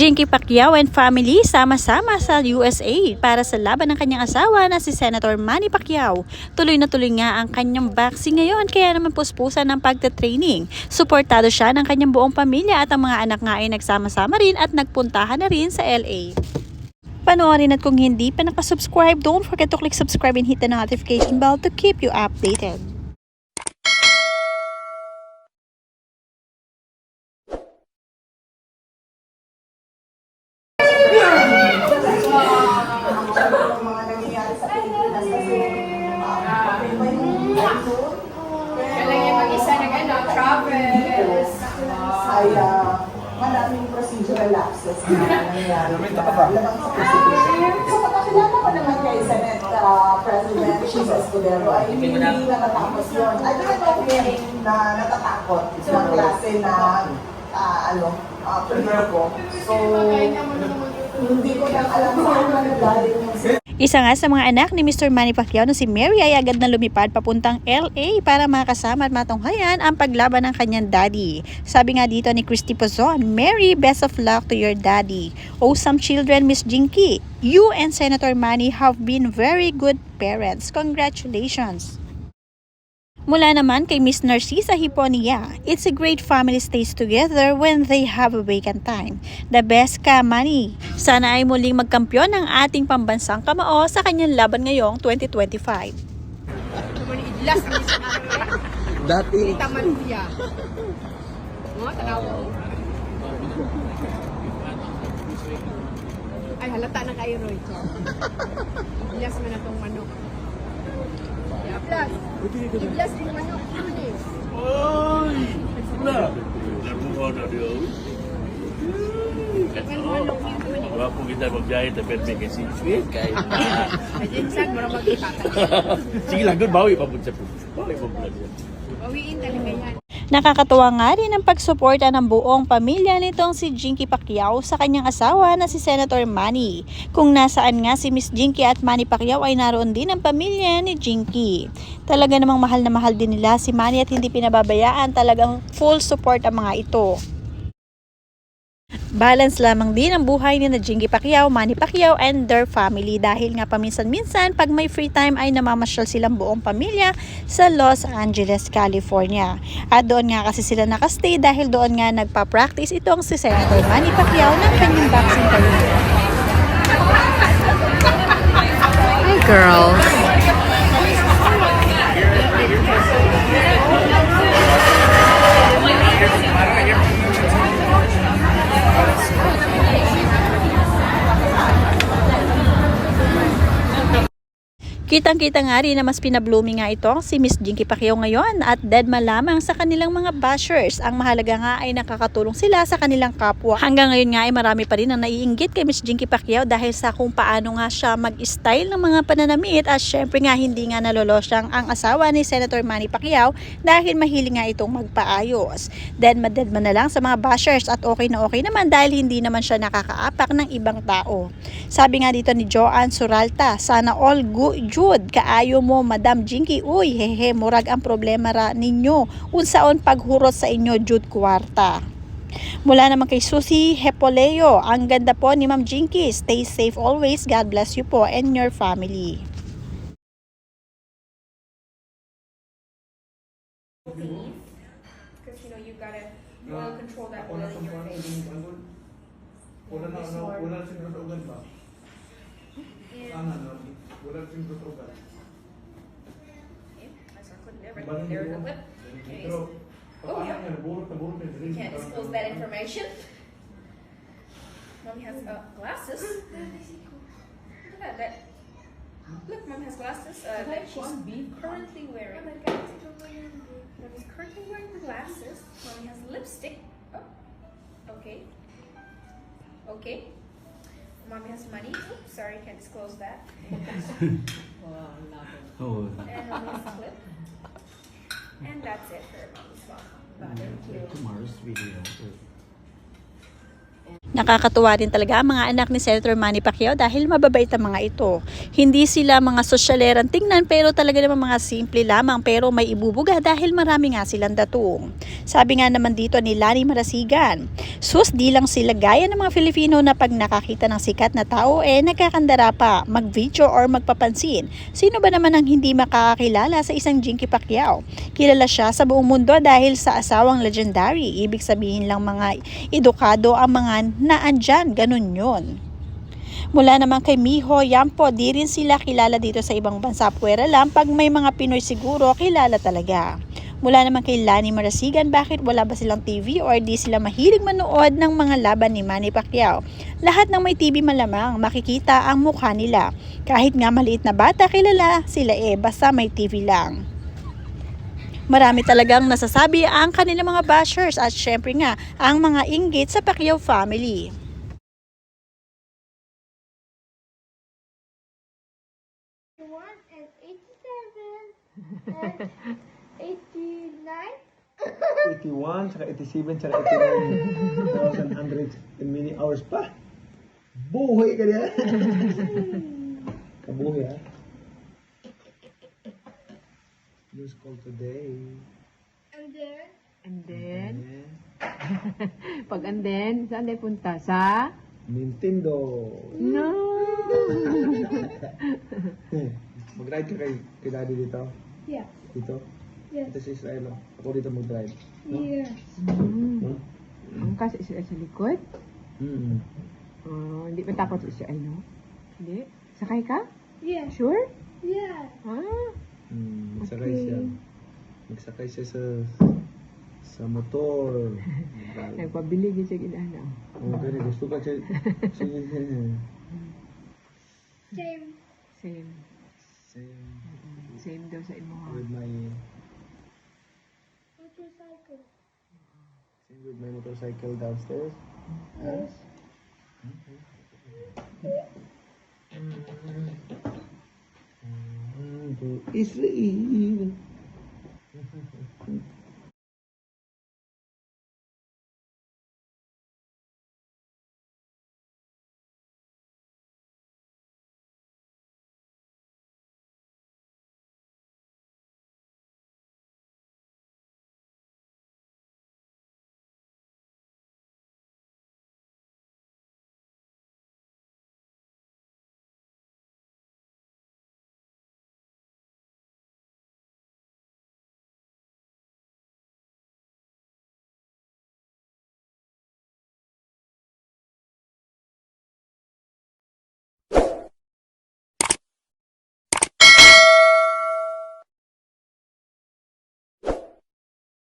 Jinky Pacquiao and family sama-sama sa USA para sa laban ng kanyang asawa na si Senator Manny Pacquiao. Tuloy na tuloy nga ang kanyang boxing ngayon kaya naman puspusan ng pagta-training. Suportado siya ng kanyang buong pamilya at ang mga anak nga ay nagsama-sama rin at nagpuntahan na rin sa LA. Panoorin at kung hindi pa nakasubscribe, don't forget to click subscribe and hit the notification bell to keep you updated. Chis Escudero ay hindi natatapos yun. I don't know hearing na natatakot ng klase na ah, ano, uh, ko. So, hindi ko lang alam saan nangyayari yung Isa nga sa mga anak ni Mr. Manny Pacquiao na si Mary ay agad na lumipad papuntang LA para makasama at matunghayan ang paglaban ng kanyang daddy. Sabi nga dito ni Christy Pozon, Mary, best of luck to your daddy. Oh, some children, Miss Jinky. You and Senator Manny have been very good parents. Congratulations. Mula naman kay Miss Narcisa Hiponia, it's a great family stays together when they have a vacant time. The best ka, Manny. Sana ay muling magkampiyon ng ating pambansang kamao sa kanyang laban ngayong 2025. Idlas ang isa natin. Dati, Taman kuya. Mga tanawa. Ay, halata na kayo, Roy. Idlas mo na tong manok. Yeah, Idlas yung manok. Wala! Naruha na yun naman eh. Wapo kita magbiyahe ta perme kay si Sweet kay. Ay, Jinsan, marang magkikata. Sige lang, good bawi pa pud sa pud. Bawi pa pud. Bawiin talaga yan. Nakakatuwa nga rin ang pagsuporta ng buong pamilya nitong si Jinky Pacquiao sa kanyang asawa na si Senator Manny. Kung nasaan nga si Miss Jinky at Manny Pacquiao ay naroon din ang pamilya ni Jinky. Talaga namang mahal na mahal din nila si Manny at hindi pinababayaan talagang full support ang mga ito. Balance lamang din ang buhay ni na Jinky Pacquiao, Manny Pacquiao and their family dahil nga paminsan-minsan pag may free time ay namamasyal silang buong pamilya sa Los Angeles, California. At doon nga kasi sila nakastay dahil doon nga nagpa-practice itong si Senator Manny Pacquiao ng kanyang boxing career. Hi, girls. Kitang-kita nga rin na mas pinablooming nga ito si Miss Jinky Pacquiao ngayon at dead malamang sa kanilang mga bashers. Ang mahalaga nga ay nakakatulong sila sa kanilang kapwa. Hanggang ngayon nga ay marami pa rin ang naiinggit kay Miss Jinky Pacquiao dahil sa kung paano nga siya mag-style ng mga pananamit at syempre nga hindi nga nalolosyang ang asawa ni Senator Manny Pacquiao dahil mahilig nga itong magpaayos. Dead ma dead man na lang sa mga bashers at okay na okay naman dahil hindi naman siya nakakaapak ng ibang tao. Sabi nga dito ni Joanne Suralta, sana all good kaayo mo Madam Jinky. Uy, hehe, murag ang problema ra ninyo. Unsaon paghurot sa inyo Jud kwarta. Mula naman kay Susie Hepoleo, ang ganda po ni Ma'am Jinky. Stay safe always. God bless you po and your family. Because, you know, you gotta, you wanna control that blood in your face. Wala na wala na na, wala na siyang katugan. That's our clip there, right there, the lip. Pero, paano yan, burot na burot na yung Can't disclose that information. Mommy has uh, glasses. Look at that. that. Look, mom has glasses uh, that she's currently wearing. Mommy's currently wearing the glasses. Mommy has lipstick. Oh, okay. Okay. Mommy has money. Oops, sorry, can't disclose that. Oh. And mommy's clip. And that's it for mommy's mom. Thank you. tomorrow's video. Nakakatuwa rin talaga ang mga anak ni Senator Manny Pacquiao dahil mababait ang mga ito. Hindi sila mga sosyaleran tingnan pero talaga naman mga simple lamang pero may ibubuga dahil marami nga silang datong. Sabi nga naman dito ni Lani Marasigan, sus di lang sila gaya ng mga Filipino na pag nakakita ng sikat na tao eh nagkakandara pa, mag-video or magpapansin. Sino ba naman ang hindi makakakilala sa isang Jinky Pacquiao? Kilala siya sa buong mundo dahil sa asawang legendary. Ibig sabihin lang mga edukado ang mga naandyan, ganun yun. Mula naman kay Miho, Yampo, di rin sila kilala dito sa ibang bansa. Pwera lang, pag may mga Pinoy siguro, kilala talaga. Mula naman kay Lani Marasigan, bakit wala ba silang TV or di sila mahilig manood ng mga laban ni Manny Pacquiao? Lahat ng may TV malamang, makikita ang mukha nila. Kahit nga maliit na bata, kilala sila eh, basta may TV lang. Marami talagang nasasabi ang kanilang mga bashers at syempre nga ang mga inggit sa Pacquiao family. And eighty-seven and eighty-nine. 81, saka 87, saka 89,000 hundreds and many hours pa. Buhay ka niya. Kabuhay ha. News call today. And then And then, pag and then, saan tayo punta? Sa? Nintendo. No! Mag-ride ka kay, kay daddy dito? yeah, Dito? yes, Ito si Israel. Ako dito mag-drive. No? yes. Mm. No? Ang kasi siya sa likod? Mm. Oh, hindi pa takot siya, ano? Hindi? Sakay ka? Yeah, Sure? yeah. Ah, Mm. Magsakay Okay. siya. Magsakay siya sa sa motor. nagpabili din siya ginana. Oh, gani gusto ka siya. Sige. Same. Same. Same Same daw sa imo. ha? with my Motorcycle. same with my motorcycle downstairs. Yes. Mm, to Israel.